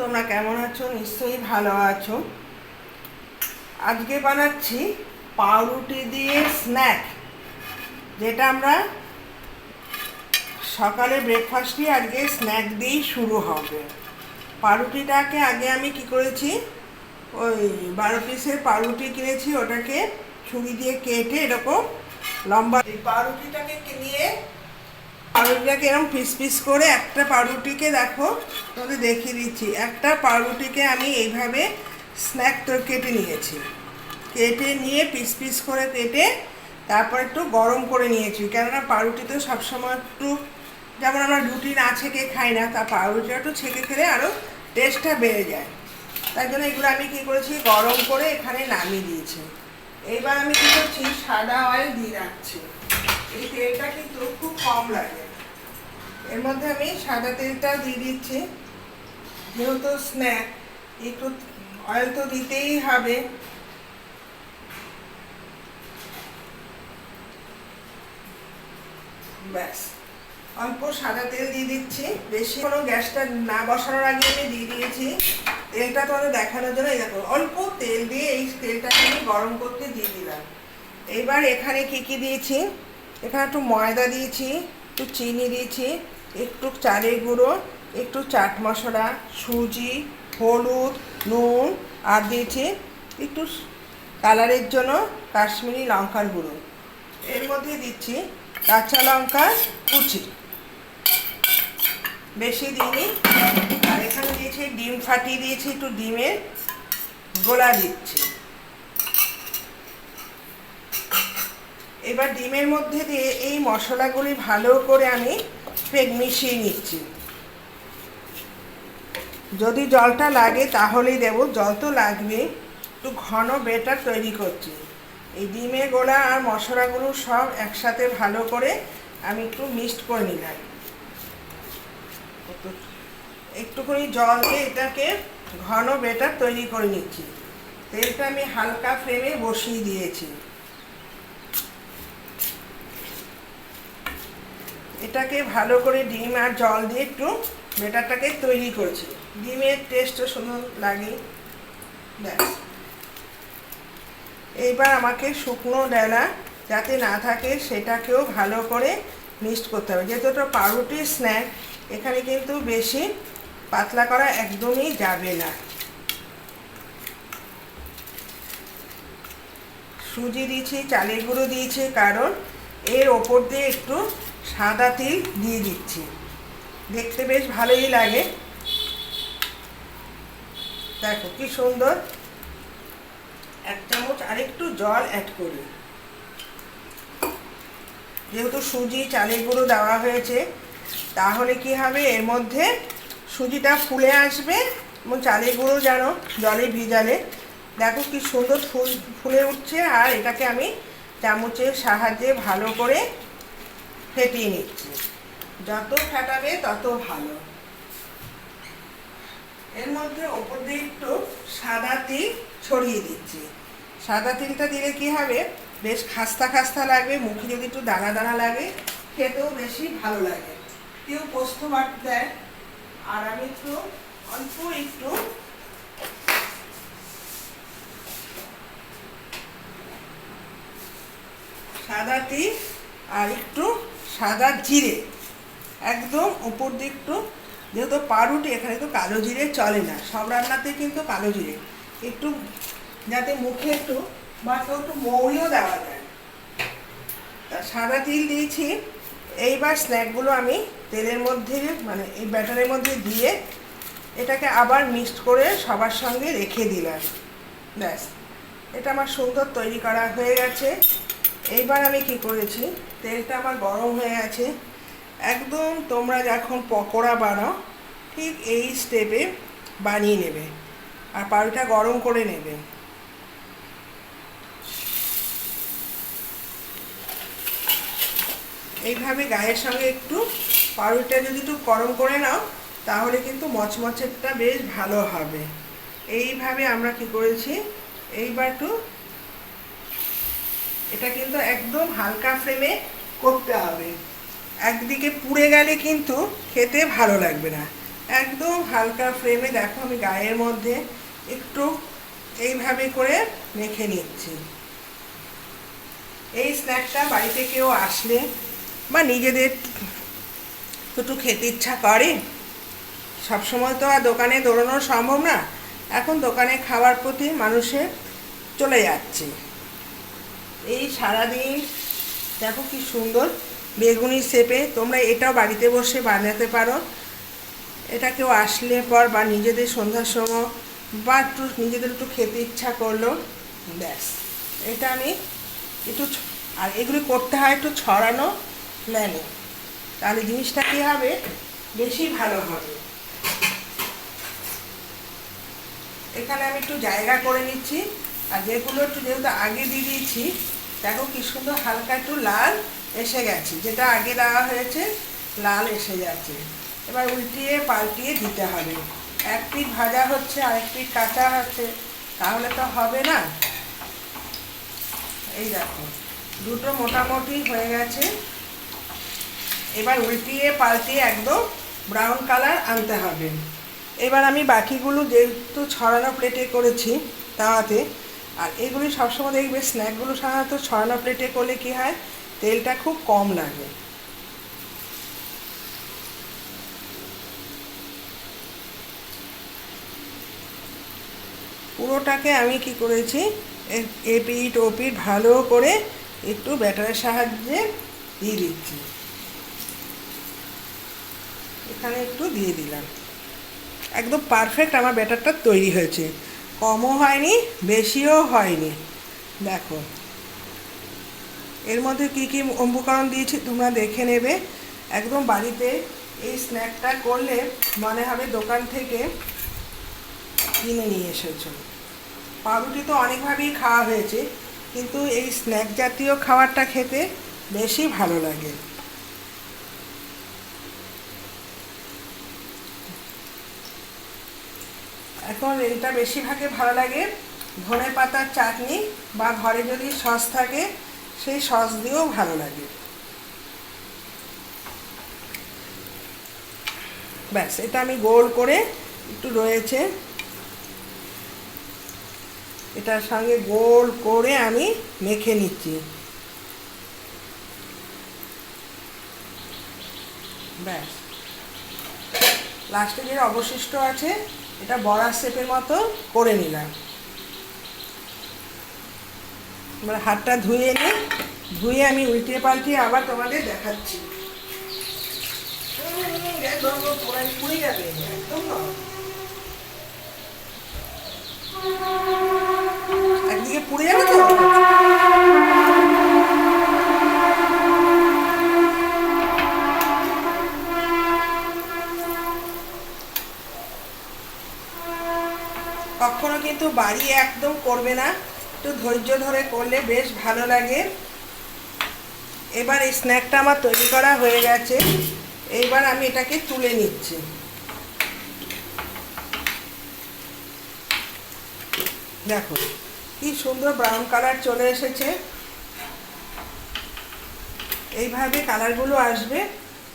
তোমরা কেমন আছো? নিশ্চয়ই ভালো আছো। আজকে বানাচ্ছি পাউরুটি দিয়ে স্ন্যাক যেটা আমরা সকালে ব্রেকফাস্টই আজকে স্ন্যাক দিয়েই শুরু হবে। পাউরুটিটাকে আগে আমি কি করেছি? ওই বারো পিসের পাউরুটি কিনেছি, ওটাকে ছুরি দিয়ে কেটে এরকম লম্বা পাউরুটিটাকে নিয়ে পাউরুটিটাকে এরকম পিস পিস করে একটা পাউরুটিকে দেখো, তোমাদের দেখিয়ে দিচ্ছি। একটা পাউরুটিকে আমি এইভাবে স্ন্যাক তো কেটে নিয়েছি। কেটে নিয়ে পিস পিস করে কেটে তারপর একটু গরম করে নিয়েছি। কেননা পাউরুটি তো সবসময় একটু, যেমন আমরা রুটি না ছেঁকে খাই না, তা পাউরুটিটা একটু ছেঁকে খেলে আরও টেস্টটা বেড়ে যায়। তাই জন্য এগুলো আমি কী করেছি, গরম করে এখানে নামিয়ে দিয়েছি। এইবার আমি কী করছি সাদা অয়েল দিয়ে রাখছি। এই তেলটা কিন্তু খুব কম লাগে। এর মধ্যে আমি সাদা তেলটা দিয়ে দিচ্ছি। যেহেতু স্ন্যাক একটু অয়েল তো দিতেই হবে। ব্যাস, অল্প সাদা তেল দিয়ে দিচ্ছি। বেশি কোনো গ্যাসটা না বসানোর আগে আমি দিয়ে দিয়েছি। তেলটা তোমাদের দেখানোর জন্য দেখো, অল্প তেল দিয়ে এই তেলটাকে আমি গরম করতে দিয়ে দিলাম। এবার এখানে কি কি দিয়েছি? এখানে একটু ময়দা দিয়েছি, একটু চিনি দিয়েছি, একটু চালের গুঁড়ো, একটু চাট মশলা, সুজি, হলুদ, নুন, আর দিয়েছি একটু কালারের জন্য কাশ্মীরি লঙ্কার গুঁড়ো। এর মধ্যে দিচ্ছি কাঁচা লঙ্কা কুচি। বেশি দিইনি। আর এখানে দিয়েছি ডিম ফাটিয়ে দিয়েছি, একটু ডিমের গোলা দিচ্ছি। এবার ডিমের মধ্যে দিয়ে এই মশলাগুলি ভালো করে আমি ফের মিশিয়ে নিচ্ছি। যদি জলটা লাগে তাহলেই দেব জল তো লাগবে একটু ঘন বেটার তৈরি করছি। এই ডিমের গোলা আর মশলাগুলো সব একসাথে ভালো করে আমি একটু মিক্সড করে নিলাম। একটুখানি জল দিয়ে এটাকে ঘন বেটার তৈরি করে নিচ্ছি। তেলটা আমি হালকা ফ্লেমে বসিয়ে দিয়েছি। এটাকে ভালো করে ডিম আর জল দিয়ে একটু বেটারটাকে তৈরি করছি। ডিমের টেস্টও সুন্দর লাগে। এইবার আমাকে শুকনো ডালা যাতে না থাকে, সেটাকেও ভালো করে মিক্সড করতে হবে। যেহেতু ওটা পাউরুটির স্ন্যাক এখানে কিন্তু বেশি পাতলা করা একদমই যাবে না। সুজি দিয়েছি, চালের গুঁড়ো দিয়েছি, কারণ এর ওপর দিয়ে একটু সাদা তিল দিয়ে দিচ্ছি। দেখতে বেশ ভালোই লাগে। দেখো কি সুন্দর। এক চামচ আরেকটু জল অ্যাড করি। যেহেতু সুজি, চালের গুঁড়ো দেওয়া হয়েছে, তাহলে কি হবে? এর মধ্যে সুজিটা ফুলে আসবে এবং চালের গুঁড়ো যেন জলে ভিজালে। দেখো কি সুন্দর ফুল, ফুলে উঠছে আর এটাকে আমি চামচের সাহায্যে ভালো করে ফেটিয়ে নিচ্ছি। যত ফেটাবে তত ভালো। এর মধ্যে ওপর দিয়ে একটু সাদা তিল ছড়িয়ে দিচ্ছি। সাদা তিলটা দিলে কি হবে? বেশ খাস্তা খাস্তা লাগবে, মুখে যদি একটু দানা দানা লাগে, খেতেও বেশি ভালো লাগে। কেউ পোস্ত বাট দেয়। আর আমি একটু, অল্প একটু সাদা তিল আর একটু সাদা জিরে। একদম উপর দিয়ে একটু, যেহেতু পাউরুটি এখানে তো কালো জিরে চলে না। সব রান্নাতে কিন্তু কালো জিরে। একটু যাতে মুখে একটু কেউ একটু মৌরিও দেওয়া যায়। তা সাদা তিল দিয়েছি। এইবার স্ন্যাকগুলো আমি তেলের মধ্যে মানে এই ব্যাটারের মধ্যে দিয়ে এটাকে আবার মিক্সড করে সবার সঙ্গে রেখে দিলাম। ব্যাস। এটা আমার সুন্দর তৈরি করা হয়ে গেছে। এইবার আমি কি করেছি? তেলটা আমার গরম হয়ে আছে একদম তোমরা যখন পকোড়া বানাও, ঠিক এই স্টেপে বানিয়ে নেবে। আর পাউরুটা গরম করে নেবে। এইভাবে গায়ের সঙ্গে একটু পাউরুটিটা যদি একটু গরম করে নাও, তাহলে কিন্তু মচমচেরটা বেশ ভালো হবে। এইভাবে আমরা কি করেছি? এইবার একটু এটা কিন্তু একদম হালকা ফ্লেমে করতে হবে। একদিকে পুড়ে গেলে কিন্তু খেতে ভালো লাগবে না। একদম হালকা ফ্লেমে দেখো আমি গায়ের মধ্যে একটু এইভাবে করে মেখে নিচ্ছি। এই স্ন্যাকটা বাড়িতে কেউ আসলে বা নিজেদের একটু খেতে ইচ্ছা করে, সবসময় তো আর দোকানে দৌড়ানো সম্ভব না। এখন দোকানে খাওয়ার প্রতি মানুষের চলে যাচ্ছে। এই সারাদিন দেখো কি সুন্দর বেগুনি শেপে তোমরা এটাও বাড়িতে বসে বানাতে পারো। এটা কেউ আসলে পর বা নিজেদের সন্ধ্যার সময় বা একটু নিজেদের একটু খেতে ইচ্ছা করল, ব্যাস। এটা আমি একটু আর এগুলি করতে হয় একটু ছড়ানো প্ল্যানে তাহলে জিনিসটা কী হবে? বেশি ভালো হবে। এখানে আমি একটু জায়গা করে নিচ্ছি। আর যেগুলো একটু যেহেতু আগে দিয়ে দিয়েছি, দেখো কি সুন্দর হালকা একটু লাল এসে গেছে। যেটা আগে দেওয়া হয়েছে, লাল এসে যাচ্ছে। এবার উল্টিয়ে পাল্টিয়ে দিতে হবে। এক পিঠ ভাজা হচ্ছে আর এক পিঠ কাঁচা হচ্ছে, তাহলে তো হবে না। এই দেখো, দুটো মোটামুটি হয়ে গেছে। এবার উল্টিয়ে পাল্টিয়ে একদম ব্রাউন কালার আনতে হবে। এবার আমি বাকিগুলো যেহেতু ছড়ানো প্লেটে করেছি তাওয়াতে আর এগুলি সবসময় দেখবে, স্ন্যাকগুলো সাধারণত ছড়ানো প্লেটে করলে কী হয়? তেলটা খুব কম লাগে। পুরোটাকে আমি কি করেছি? এ- এ পিঠ ও পিঠ ভালো করে একটু ব্যাটারের সাহায্যে দিয়ে দিচ্ছি। এখানে একটু দিয়ে দিলাম। একদম পারফেক্ট আমার ব্যাটারটা তৈরি হয়েছে। কমও হয়নি, বেশিও হয়নি। দেখো। এর মধ্যে কী কী উপকরণ দিয়েছি তোমরা দেখে নেবে। একদম বাড়িতে এই স্ন্যাকটা করলে মনে হবে দোকান থেকে কিনে নিয়ে এসেছ। পাউরুটি তো অনেকভাবেই খাওয়া হয়েছে, কিন্তু এই স্ন্যাক জাতীয় খাবারটা খেতে বেশি ভালো লাগে। এখন এটা বেশিরভাগে ভালো লাগে ধনে পাতার চাটনি বা ঘরে যদি সস থাকে, সেই সস দিয়েও ভালো লাগে। ব্যাস, এটা আমি গোল করে একটু রয়েছে। এটার সঙ্গে গোল করে আমি মেখে নিচ্ছি। ব্যাস। লাস্টে যে অবশিষ্ট আছে এটা বড়া শেপের মতো করে নিলাম এবার হাতটা ধুয়ে এনে, ধুয়ে আমি উল্টিয়ে পাল্টিয়ে আবার তোমাদের দেখাচ্ছি পুড়ে যাবে একদম। একদিকে পুড়ে যাবে কিন্তু বাড়িয়ে একদম করবে না। একটু ধৈর্য ধরে করলে বেশ ভালো লাগে। এবার এই স্ন্যাকটা আমার তৈরি করা হয়ে গেছে। এইবার আমি এটাকে তুলে নিচ্ছি। দেখো, কি সুন্দর ব্রাউন কালার চলে এসেছে। এইভাবে কালারগুলো আসবে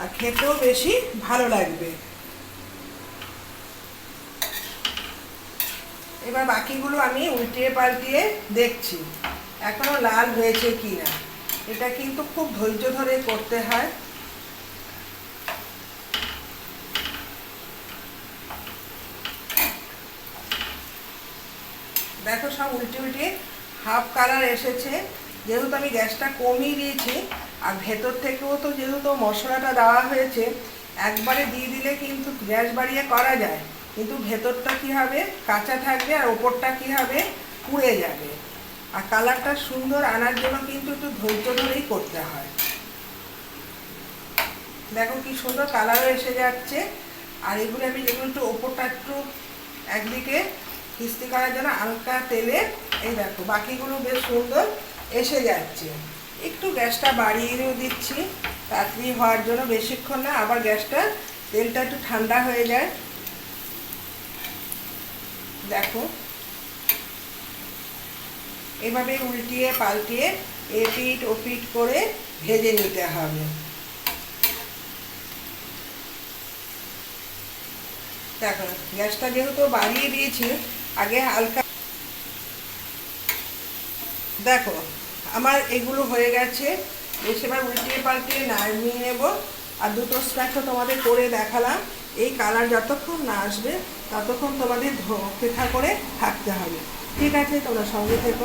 আর খেতেও বেশি ভালো লাগবে। এবার বাকিগুলো আমি উল্টিয়ে পাল্টিয়ে দেখছি। এখনও লাল হয়েছে কি না এটা কিন্তু খুব ধৈর্য ধরে করতে হয়। দেখো সব উল্টে উল্টে হাফ কালার এসেছে। যেহেতু আমি গ্যাসটা কমিয়ে দিয়েছি, আর ভেতর থেকেও তো যেহেতু মশলাটা দেওয়া হয়েছে, একবারে দিয়ে দিলে কিন্তু গ্যাস বাড়িয়ে করা যায়। কিন্তু ভেতরটা কি হবে? কাঁচা থাকবে আর ওপরটা কি হবে? পুড়ে যাবে। আর কালারটা সুন্দর আনার জন্য কিন্তু একটু ধৈর্য ধরেই করতে হয়। দেখো কি সুন্দর কালারও এসে যাচ্ছে। আর এগুলো আমি যেগুলো একটু ওপরটা একটু একদিকে কিস্তি করার জন্য হালকা তেলে এই দেখো, বাকিগুলো বেশ সুন্দর এসে যাচ্ছে। একটু গ্যাসটা বাড়িয়েও দিচ্ছি তাড়াতাড়ি হওয়ার জন্য বেশিক্ষণ না, আবার গ্যাসটা তেলটা একটু ঠান্ডা হয়ে যায়। দেখো। এভাবে উল্টিয়ে পাল্টিয়ে এ পিঠ ও পিঠ করে ভেজে নিতে হবে। দেখো, গ্যাসটা যেহেতু বাড়িয়ে দিয়েছি, আগে হালকা দেখো, আমার এগুলো হয়ে গেছে। বেশ এবার উল্টিয়ে পাল্টিয়ে নামিয়ে নেব। আর দুটো স্ন্যাক্সও তোমাদের করে দেখালাম। এই কালার যতক্ষণ না আসবে ততক্ষণ তোমাদের ধ- অপেক্ষা করে থাকতে হবে। ঠিক আছে তোমরা সঙ্গে থেকো।